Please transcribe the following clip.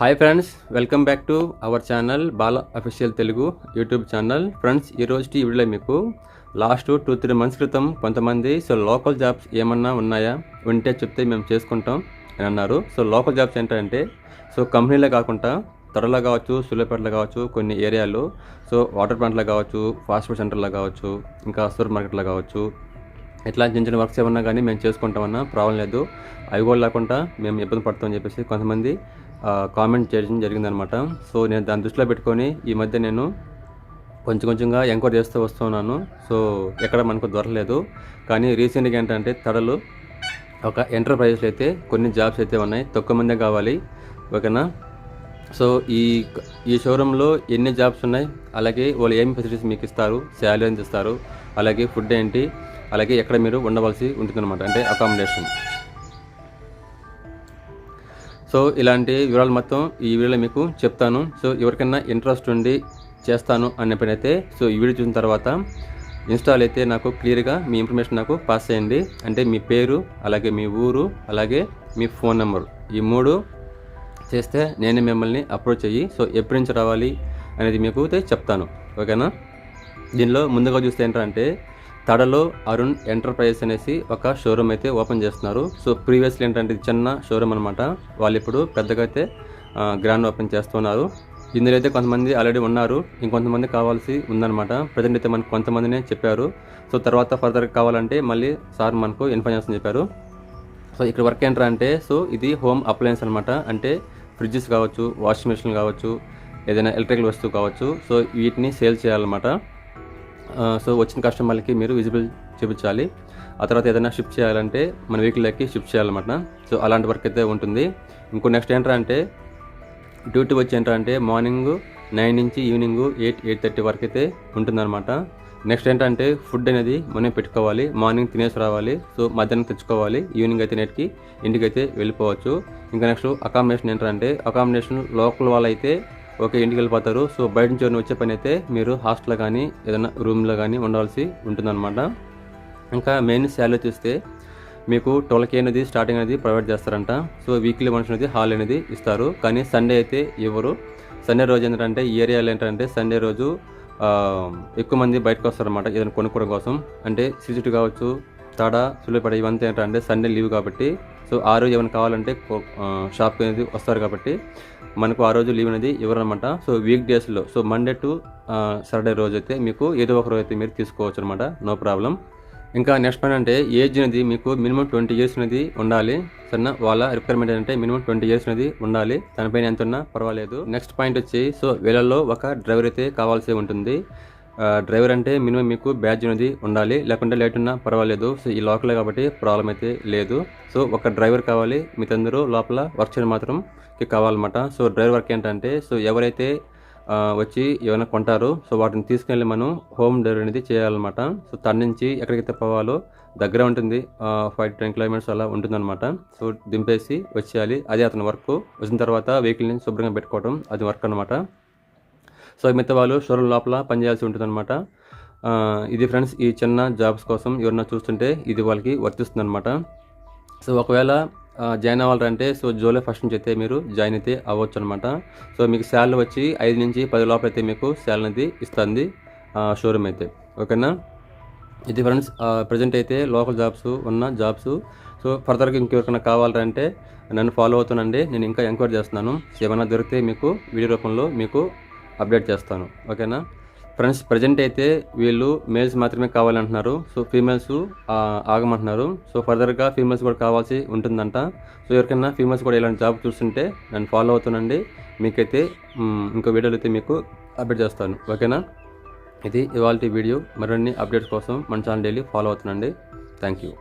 Hi friends welcome back to our channel Bala official Telugu YouTube channel friends ఈ రోజు ఈ వీడియోలో మీకు లాస్ట్ టూ త్రీ మంత్స్ క్రితం కొంతమంది సో లోకల్ జాబ్స్ ఏమన్నా ఉన్నాయా? ఉంటే చెప్తే మేము చేసుకుంటాం అని అన్నారు. సో లోకల్ జాబ్స్ ఏంటంటే సో కంపెనీలే కాకుండా త్వరలో కావచ్చు సులేపేటలో కావచ్చు కొన్ని ఏరియాలో. సో వాటర్ ప్లాంట్లో కావచ్చు ఫాస్ట్ ఫుడ్ సెంటర్లో కావచ్చు ఇంకా సూపర్ మార్కెట్లో కావచ్చు. ఇట్లా చిన్న చిన్న వర్క్స్ ఏమన్నా కానీ మేము చేసుకుంటామన్నా ప్రాబ్లం లేదు. అవి కూడా లేకుండా మేము ఇబ్బంది పడతామని చెప్పేసి కొంతమంది కామెంట్ చేయడం జరిగిందనమాట. సో నేను దాన్ని దృష్టిలో పెట్టుకొని ఈ మధ్య నేను కొంచెం కొంచెంగా ఎంక్వైరీ చేస్తూ వస్తున్నాను. సో ఎక్కడ మనకు దొరకలేదు. కానీ రీసెంట్గా ఏంటంటే తడలు ఒక ఎంటర్ప్రైజెస్లో అయితే కొన్ని జాబ్స్ అయితే ఉన్నాయి. తక్కువ మందే కావాలి. ఓకేనా? సో ఈ ఈ షోరూంలో ఎన్ని జాబ్స్ ఉన్నాయి? అలాగే వాళ్ళు ఏమి ఫెసిలిటీస్ మీకు ఇస్తారు? శాలరీ ఎంత ఇస్తారు? అలాగే ఫుడ్ ఏంటి? అలాగే ఎక్కడ మీరు ఉండవలసి ఉంటుందన్నమాట. అంటే అకామిడేషన్ సో ఇలాంటి వివరాలు మొత్తం ఈ వీడియోలో మీకు చెప్తాను. సో ఎవరికైనా ఇంట్రెస్ట్ ఉండి చేస్తాను అనే పని అయితే సో ఈ వీడియో చూసిన తర్వాత ఇన్స్టాల్ అయితే నాకు క్లియర్గా మీ ఇన్ఫర్మేషన్ నాకు పాస్ చేయండి. అంటే మీ పేరు అలాగే మీ ఊరు అలాగే మీ ఫోన్ నెంబర్ ఈ మూడు చేస్తే నేనే మిమ్మల్ని అప్రోచ్ అయ్యి సో ఎప్పటి నుంచి రావాలి అనేది మీకు అయితే చెప్తాను. ఓకేనా? దీనిలో ముందుగా చూస్తే ఏంటంటే తడలో అరుణ్ ఎంటర్ప్రైజెస్ అనేసి ఒక షోరూమ్ అయితే ఓపెన్ చేస్తున్నారు. సో ప్రీవియస్లీ ఏంటంటే చిన్న షోరూమ్ అనమాట వాళ్ళు ఇప్పుడు పెద్దగా అయితే గ్రాండ్ ఓపెన్ చేస్తున్నారు. ఇందులో అయితే కొంతమంది ఆల్రెడీ ఉన్నారు. ఇంకొంతమంది కావాల్సి ఉందన్నమాట. ప్రజెంట్ అయితే మనకు కొంతమందినే చెప్పారు. సో తర్వాత ఫర్దర్ కావాలంటే మళ్ళీ సార్ మనకు ఇన్ఫర్మేషన్ చెప్పారు. సో ఇక్కడ వర్క్ ఏంటంటే అంటే సో ఇది హోమ్ అప్లయన్స్ అనమాట అంటే ఫ్రిడ్జెస్ కావచ్చు వాషింగ్ మెషిన్ కావచ్చు ఏదైనా ఎలక్ట్రికల్ వస్తువు కావచ్చు. సో వీటిని సేల్ చేయాలన్నమాట. సో వచ్చిన కస్టమర్లకి మీరు విజిబుల్ చూపించాలి. ఆ తర్వాత ఏదైనా షిఫ్ట్ చేయాలంటే మన వెహికల్లోకి షిఫ్ట్ చేయాలన్నమాట. సో అలాంటి వర్క్ అయితే ఉంటుంది. ఇంకో నెక్స్ట్ ఏంటంటే డ్యూటీ వచ్చి ఏంటంటే మార్నింగ్ నైన్ నుంచి ఈవినింగ్ ఎయిట్ ఎయిట్ థర్టీ వరకు అయితే ఉంటుందన్నమాట. నెక్స్ట్ ఏంటంటే ఫుడ్ అనేది మనం పెట్టుకోవాలి. మార్నింగ్ తినేసి రావాలి. సో మధ్యాహ్నం తెచ్చుకోవాలి. ఈవినింగ్ అయితే నెట్కి ఇంటికి అయితే వెళ్ళిపోవచ్చు. ఇంకా నెక్స్ట్ అకామిడేషన్ ఏంటంటే అకామిడేషన్ లోకల్ వాళ్ళు అయితే ఓకే ఇంటికి వెళ్ళిపోతారు. సో బయట నుంచి వచ్చే పని అయితే మీరు హాస్టల్లో కానీ ఏదైనా రూమ్లో కానీ ఉండాల్సి ఉంటుందన్నమాట. ఇంకా మెయిన్ శాలరీ చూస్తే మీకు ట్వెల్వ్ కే అనేది స్టార్టింగ్ అనేది ప్రొవైడ్ చేస్తారంట. సో వీక్లీ వన్స్ అనేది హాల్ అనేది ఇస్తారు. కానీ సండే అయితే ఇవ్వరు సండే రోజు ఏంటంటే ఈ ఏరియాలో ఏంటంటే సండే రోజు ఎక్కువ మంది బయటకు వస్తారన్నమాట. ఏదైనా కొనుక్కోవడం కోసం. అంటే సిజిటి కావచ్చు తాడ సులభపడ ఇవంతా ఏంటంటే సండే లీవ్ కాబట్టి సో ఆ రోజు ఏమైనా కావాలంటే షాప్కి అనేది వస్తారు కాబట్టి మనకు ఆ రోజు లీవ్ అనేది ఇవ్వరనమాట. సో వీక్ డేస్లో సో మండే టు సాటర్డే రోజు అయితే మీకు ఏదో ఒక రోజు అయితే మీరు తీసుకోవచ్చు అనమాట. నో ప్రాబ్లం ఇంకా నెక్స్ట్ పని అంటే ఏజ్ అనేది మీకు మినిమం ట్వంటీ ఇయర్స్ అనేది ఉండాలి. సరేనా? వాళ్ళ రిక్వైర్మెంట్ ఏంటంటే మినిమం ట్వంటీ ఇయర్స్ అనేది ఉండాలి. దానిపైన ఎంత ఉన్నా పర్వాలేదు. నెక్స్ట్ పాయింట్ వచ్చి సో వీళ్ళల్లో ఒక డ్రైవర్ అయితే కావాల్సి ఉంటుంది. డ్రైవర్ అంటే మినిమం మీకు బ్యాడ్జ్ అనేది ఉండాలి. లేకుంటే లేట్ ఉన్నా పర్వాలేదు. సో ఈ లోకలే కాబట్టి ప్రాబ్లం అయితే లేదు. సో ఒక డ్రైవర్ కావాలి. మీతందరూ లోపల వర్క్ చేయడం మాత్రం కావాలన్నమాట. సో డ్రైవర్ వర్క్ ఏంటంటే సో ఎవరైతే వచ్చి ఏమైనా కొంటారో సో వాటిని తీసుకెళ్ళి మనం హోమ్ డెలివరీ అనేది చేయాలన్నమాట. సో తన నుంచి ఎక్కడికైతే పోవాలో దగ్గర ఉంటుంది. ఫైవ్ టెన్ కిలోమీటర్స్ అలా ఉంటుందన్నమాట. సో దింపేసి వచ్చేయాలి. అదే అతని వర్క్. వచ్చిన తర్వాత వెహికల్ని శుభ్రంగా పెట్టుకోవడం అది వర్క్ అనమాట సో మిగతా వాళ్ళు షోరూమ్ లోపల పనిచేయాల్సి ఉంటుందన్నమాట. ఇది ఫ్రెండ్స్ ఈ చిన్న జాబ్స్ కోసం ఎవరన్నా చూస్తుంటే ఇది వాళ్ళకి వర్తిస్తుంది అనమాట సో ఒకవేళ జాయిన్ అవ్వాలంటే సో జూలై ఫస్ట్ నుంచి అయితే మీరు జాయిన్ అయితే అవ్వచ్చు అనమాట సో మీకు శాలరీ వచ్చి ఐదు నుంచి పది లోపల అయితే మీకు శాలరీ అనేది ఇస్తుంది షోరూమ్ అయితే. ఓకేనా? ఇది ఫ్రెండ్స్ ప్రజెంట్ అయితే లోకల్ జాబ్స్ ఉన్న జాబ్స్. సో ఫర్దర్గా ఇంకెవరికైనా కావాలంటే నన్ను ఫాలో అవుతానండి నేను ఇంకా ఎంక్వైరీ చేస్తున్నాను. ఏమైనా దొరికితే మీకు వీడియో రూపంలో మీకు అప్డేట్ చేస్తాను. ఓకేనా? ఫ్రెండ్స్ ప్రజెంట్ అయితే వీళ్ళు మేల్స్ మాత్రమే కావాలంటున్నారు. సో ఫీమేల్స్ ఆగమంటున్నారు. సో ఫర్దర్గా ఫీమేల్స్ కూడా కావాల్సి ఉంటుందంట. సో ఎవరికైనా ఫీమేల్స్ కూడా ఇలాంటి జాబ్ చూస్తుంటే నన్ను ఫాలో అవుతానండి మీకైతే ఇంకో వీడియోలు అయితే మీకు అప్డేట్ చేస్తాను. ఓకేనా? ఇది ఇవాళ వీడియో. మరిన్ని అప్డేట్స్ కోసం మన ఛానల్ డైలీ ఫాలో అవుతుందండి థ్యాంక్ యూ